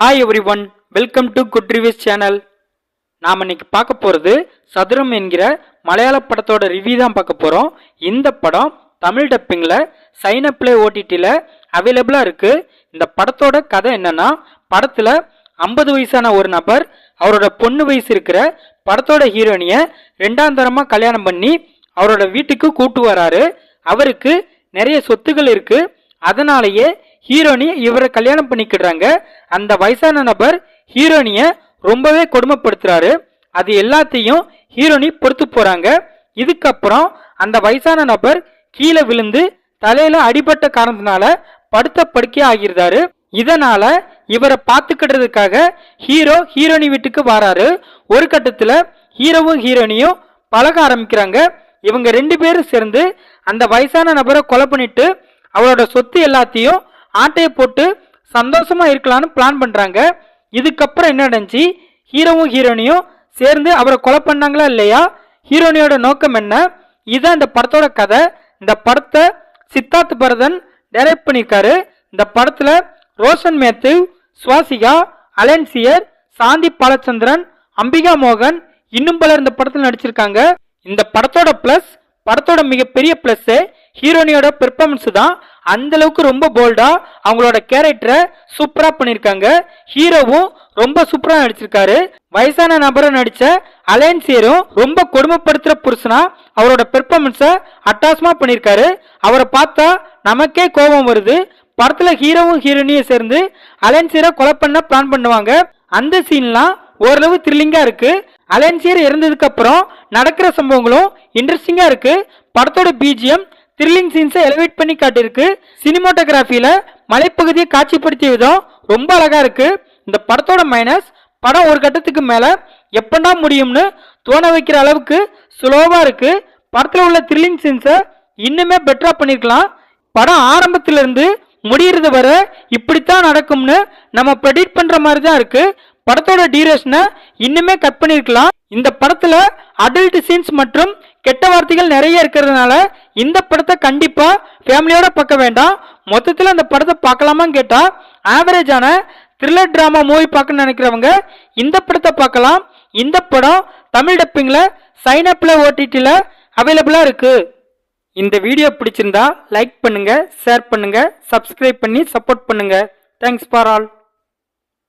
Hi everyone welcome to good reviews channel நாம் இன்னைக்கு பார்க்க போகிறது சதுரம் என்கிற மலையாள படத்தோட ரிவ்யூ தான் பார்க்க போகிறோம் இந்த படம் தமிழ் டப்பிங்கில் சைன பிளே ஓடிடியில் அவைலபிளாக இருக்குது இந்த படத்தோட கதை என்னென்னா படத்தில் ஐம்பது வயசான ஒரு நபர் அவரோட பொண்ணு வயசு இருக்கிற படத்தோட ஹீரோயினியை ரெண்டாம் தரமாக கல்யாணம் பண்ணி அவரோட வீட்டுக்கு கூட்டு வராரு. அவருக்கு நிறைய சொத்துகள் இருக்குது அதனாலேயே ஹீரோனி இவரை கல்யாணம் பண்ணிக்கிடுறாங்க. அந்த வயசான நபர் ஹீரோனிய ரொம்பவே கொடுமைப்படுத்துறாரு. அது எல்லாத்தையும் ஹீரோனி பொறுத்து போறாங்க. இதுக்கப்புறம் அந்த வயசான நபர் கீழே விழுந்து தலையில அடிபட்ட காரணத்தினால படுத்த படுக்கே ஆகிருந்தாரு இதனால இவரை பார்த்துக்கிடுறதுக்காக ஹீரோ ஹீரோனி வீட்டுக்கு வராரு. ஒரு கட்டத்துல ஹீரோவும் ஹீரோனியும் பழக ஆரம்பிக்கிறாங்க. இவங்க ரெண்டு பேரும் சேர்ந்து அந்த வயசான நபரை கொலை பண்ணிட்டு அவரோட சொத்து எல்லாத்தையும் ஆட்டையை போட்டு சந்தோஷமா இருக்கலாம்னு பிளான் பண்றாங்க. இதுக்கப்புறம் என்ன நடந்துச்சு? ஹீரோவும் ஹீரோனியும் சேர்ந்து அவரை கொலை பண்ணாங்களா இல்லையா? ஹீரோனியோட நோக்கம் என்ன? இதுதான் இந்த படத்தோட கதை. இந்த படத்தை சித்தார்த் பரதன் டைரக்ட் பண்ணியிருக்காரு. இந்த படத்துல ரோஷன் மேத்து சுவாசிகா அலன்சியர் சாந்தி பாலச்சந்திரன் அம்பிகா மோகன் இன்னும் பலர் இந்த படத்தில் நடிச்சிருக்காங்க. இந்த படத்தோட பிளஸ் படத்தோட மிகப்பெரிய பிளஸ் ஹீரோனியோட பெர்ஃபார்மன்ஸ் தான். அந்த அளவுக்கு ரொம்ப போல்டா அவங்களோட கேரக்டரை சூப்பரா பண்ணிருக்காங்க. ஹீரோவும் ரொம்ப சூப்பரா நடிச்சிருக்காரு. வயசான நபரை நடிச்ச அலையன்சியரும் ரொம்ப கொடுமைப்படுத்துற புருஷனா அவரோட பெர்ஃபார்மன்ஸை அட்டாசமா பண்ணிருக்காரு. அவரை பார்த்தா நமக்கே கோபம் வருது. படத்துல ஹீரோவும் ஹீரோனியும் சேர்ந்து அலையன்சியரை கொலை பண்ண பிளான் பண்ணுவாங்க. அந்த சீன்லாம் ஓரளவு த்ரில்லிங்கா இருக்கு. அலையன்சியர் இறந்ததுக்கு அப்புறம் நடக்கிற சம்பவங்களும் இன்ட்ரெஸ்டிங்கா இருக்கு. படத்தோட பிஜிஎம் த்ரில்லிங் சீன்ஸை எலிவேட் பண்ணி காட்டியிருக்கு. சினிமோட்டோகிராஃபியில் மலைப்பகுதியை காட்சிப்படுத்திய விதம் ரொம்ப அழகாக இருக்குது இந்த படத்தோட மைனஸ் படம் ஒரு கட்டத்துக்கு மேலே எப்படா முடியும்னு தோண வைக்கிற அளவுக்கு ஸ்லோவாக இருக்குது படத்தில் உள்ள த்ரில்லிங் சீன்ஸை இன்னுமே பெட்டரா பண்ணியிருக்கலாம். படம் ஆரம்பத்துல இருந்து வர வரை இப்படித்தான் நடக்கும்னு நம்ம ப்ரெடிக்ட் பண்ணுற மாதிரி தான் இருக்குது படத்தோட டியூரேஷனை இன்னுமே கட் பண்ணியிருக்கலாம். இந்த படத்தில் அடல்ட் சீன்ஸ் மற்றும் கெட்ட வார்த்தைகள் நிறைய இருக்கிறதுனால இந்த படத்தை கண்டிப்பா ஃபேமிலியோட பார்க்க வேண்டாம். மொத்தத்தில் அந்த படத்தை பார்க்கலாமான்னு கேட்டா ஆவரேஜான த்ரில்லர் டிராமா மூவி பார்க்க நினைக்கிறவங்க இந்த படத்தை பார்க்கலாம். இந்த படம் தமிழ் டப்பிங்கில் சைனப்பில் ஓடிடியில் அவைலபிளாக இருக்கு. இந்த வீடியோ பிடிச்சிருந்தா லைக் பண்ணுங்க ஷேர் பண்ணுங்க சப்ஸ்கிரைப் பண்ணி சப்போர்ட் பண்ணுங்க. Thanks for all